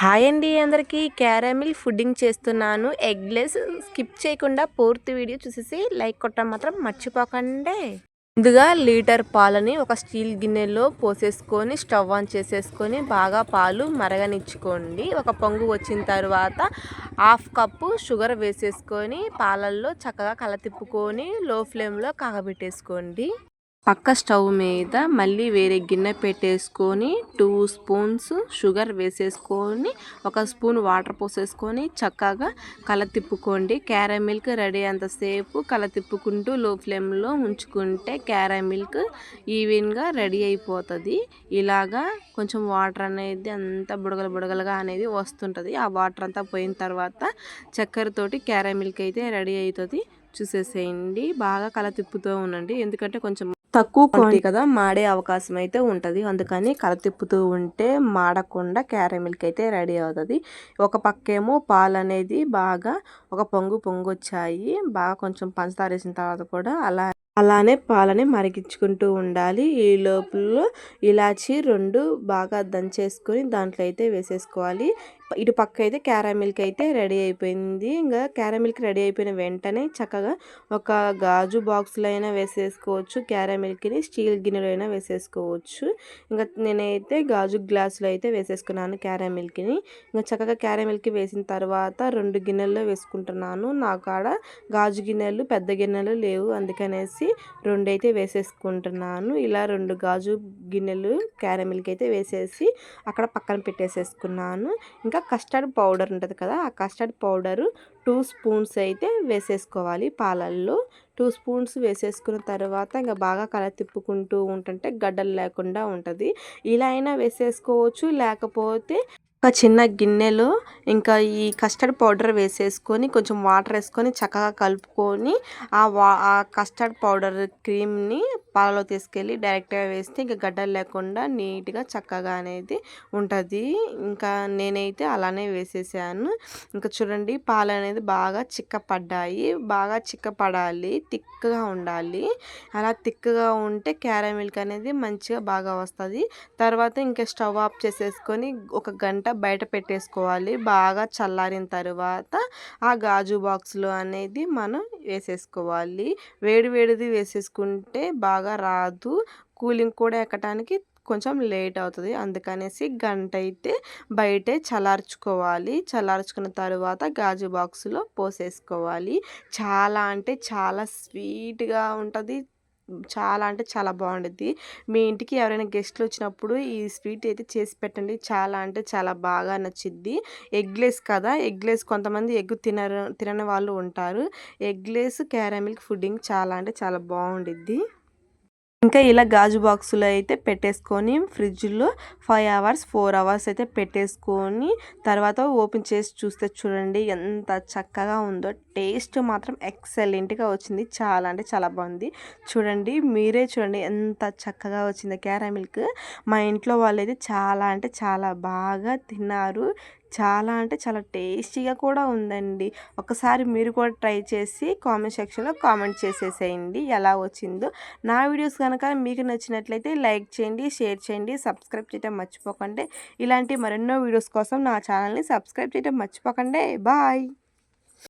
Hi అండి అందరికీ. Caramel pudding చేస్తున్నాను. ఎగ్లెస్ స్కిప్ చేయకుండా పూర్తి వీడియో చూసేసి లైక్ కొట్టడం మాత్రం మర్చిపోకండి. ముందుగా లీటర్ పాలని ఒక స్టీల్ గిన్నెలో పోసేసుకొని స్టవ్ ఆన్ చేసేసుకొని బాగా పాలు మరగనిచ్చుకోండి. ఒక పొంగు వచ్చిన తర్వాత హాఫ్ కప్పు షుగర్ వేసేసుకొని పాలల్లో చక్కగా కలతిప్పుకొని లో ఫ్లేమ్లో కాగబెట్టేసుకోండి. పక్క స్టవ్ మీద మళ్ళీ వేరే గిన్నె పెట్టేసుకొని టూ స్పూన్స్ షుగర్ వేసేసుకొని ఒక స్పూన్ వాటర్ పోసేసుకొని చక్కగా కల తిప్పుకోండి క్యారమిల్క్ రెడీ అంతసేపు కల తిప్పుకుంటూ లో ఫ్లేమ్లో ఉంచుకుంటే క్యారమిల్క్ ఈవెన్గా రెడీ అయిపోతుంది. ఇలాగా కొంచెం వాటర్ అనేది అంతా బుడగలు బుడగలుగా అనేది వస్తుంటుంది. ఆ వాటర్ అంతా పోయిన తర్వాత చక్కెరతోటి క్యారమిల్క్ అయితే రెడీ అవుతుంది చూసేసేయండి. బాగా కల తిప్పుతూ ఉండండి. ఎందుకంటే కొంచెం తక్కువ క్వాంటిటీ కదా మాడే అవకాశం అయితే ఉంటుంది. అందుకని కలతిప్పుతూ ఉంటే మాడకుండా క్యారమిల్క్ అయితే రెడీ అవుతుంది. ఒక పక్కేమో పాలు అనేది బాగా ఒక పొంగు పొంగు వచ్చాయి బాగా కొంచెం పంచదార వేసిన తర్వాత కూడా అలా అలానే పాలని మరిగించుకుంటూ ఉండాలి. ఈ లోపల ఇలాచి రెండు బాగా దంచేసుకొని దాంట్లో అయితే వేసేసుకోవాలి. ఇటు పక్క అయితే క్యారామిల్క్ అయితే రెడీ అయిపోయింది. ఇంకా క్యారామిల్క్ రెడీ అయిపోయిన వెంటనే చక్కగా ఒక గాజు బాక్స్లో అయినా వేసేసుకోవచ్చు క్యారామిల్క్ని స్టీల్ గిన్నెలో అయినా వేసేసుకోవచ్చు. ఇంకా నేనైతే గాజు గ్లాసులో అయితే వేసేసుకున్నాను క్యారామిల్క్ని ఇంకా చక్కగా క్యారామిల్క్ వేసిన తర్వాత రెండు గిన్నెల్లో వేసుకుంటున్నాను. నా కాడ గాజు గిన్నెలు పెద్ద గిన్నెలు లేవు. అందుకనేసి రెండు అయితే వేసేసుకుంటున్నాను. ఇలా రెండు గాజు గిన్నెలు క్యారామిల్క్ అయితే వేసేసి అక్కడ పక్కన పెట్టేసేసుకున్నాను. ఇంకా ఇంకా కస్టర్డ్ పౌడర్ ఉంటుంది కదా ఆ కస్టర్డ్ పౌడరు టూ స్పూన్స్ అయితే వేసేసుకోవాలి పాలల్లో. టూ స్పూన్స్ వేసేసుకున్న తర్వాత ఇంకా బాగా కల తిప్పుకుంటూ ఉంటుంటే గడ్డలు లేకుండా ఉంటుంది. ఇలా అయినా వేసేసుకోవచ్చు లేకపోతే ఒక చిన్న గిన్నెలో ఇంకా ఈ కస్టర్డ్ పౌడర్ వేసేసుకొని కొంచెం వాటర్ వేసుకొని చక్కగా కలుపుకొని ఆ వా ఆ కస్టర్డ్ పౌడర్ క్రీమ్ని పాలలో తీసుకెళ్ళి డైరెక్ట్గా వేస్తే ఇంకా గడ్డలు లేకుండా నీట్గా చక్కగా అనేది ఉంటుంది. ఇంకా నేనైతే అలానే వేసేసాను. ఇంకా చూడండి పాలు అనేది బాగా చిక్కపడ్డాయి. బాగా చిక్కపడాలి థిక్గా ఉండాలి. అలా థిక్గా ఉంటే క్యారమిల్క్ అనేది మంచిగా బాగా వస్తుంది. తర్వాత ఇంకా స్టవ్ ఆఫ్ చేసేసుకొని ఒక గంట బయట పెట్టేసుకోవాలి. బాగా చల్లారిన తర్వాత ఆ గాజు బాక్స్లో అనేది మనం వేసేసుకోవాలి. వేడి వేడిది వేసేసుకుంటే బాగా రాదు. కూలింగ్ కూడా ఎక్కడానికి కొంచెం లేట్ అవుతుంది. అందుకనేసి గంట అయితే బయటే చల్లార్చుకోవాలి. చల్లార్చుకున్న తర్వాత గాజు బాక్స్లో పోసేసుకోవాలి. చాలా అంటే చాలా స్వీట్గా ఉంటుంది. చాలా అంటే చాలా బాగుంటుంది మీ ఇంటికి ఎవరైనా గెస్ట్లు వచ్చినప్పుడు ఈ స్వీట్ అయితే చేసి పెట్టండి. చాలా అంటే చాలా బాగా నచ్చిద్ది. ఎగ్లెస్ కదా ఎగ్లెస్ కొంతమంది ఎగ్ తినరు తినని వాళ్ళు ఉంటారు. ఎగ్లెస్ క్యారమిల్క్ ఫుడ్డింగ్ చాలా అంటే చాలా బాగుండిద్ది. ఇంకా ఇలా గాజు బాక్సులో అయితే పెట్టేసుకొని ఫ్రిడ్జ్లో ఫైవ్ అవర్స్ ఫోర్ అవర్స్ అయితే పెట్టేసుకొని తర్వాత ఓపెన్ చేసి చూస్తే చూడండి ఎంత చక్కగా ఉందో. టేస్ట్ మాత్రం ఎక్సలెంట్గా వచ్చింది. చాలా అంటే చాలా బాగుంది. చూడండి మీరే చూడండి ఎంత చక్కగా వచ్చిందో. క్యారా మిల్క్ మా ఇంట్లో వాళ్ళైతే చాలా అంటే చాలా బాగా తిన్నారు. చాలా అంటే చాలా టేస్టీగా కూడా ఉందండి. ఒకసారి మీరు కూడా ట్రై చేసి కామెంట్ సెక్షన్లో కామెంట్ చేసేసేయండి. ఎలా వచ్చిందో. నా వీడియోస్ కనుక మీకు నచ్చినట్లయితే లైక్ చేయండి షేర్ చేయండి సబ్స్క్రైబ్ చేయడం మర్చిపోకండి. ఇలాంటి మరెన్నో వీడియోస్ కోసం నా ఛానల్ని సబ్స్క్రైబ్ చేయడం మర్చిపోకండి. బాయ్.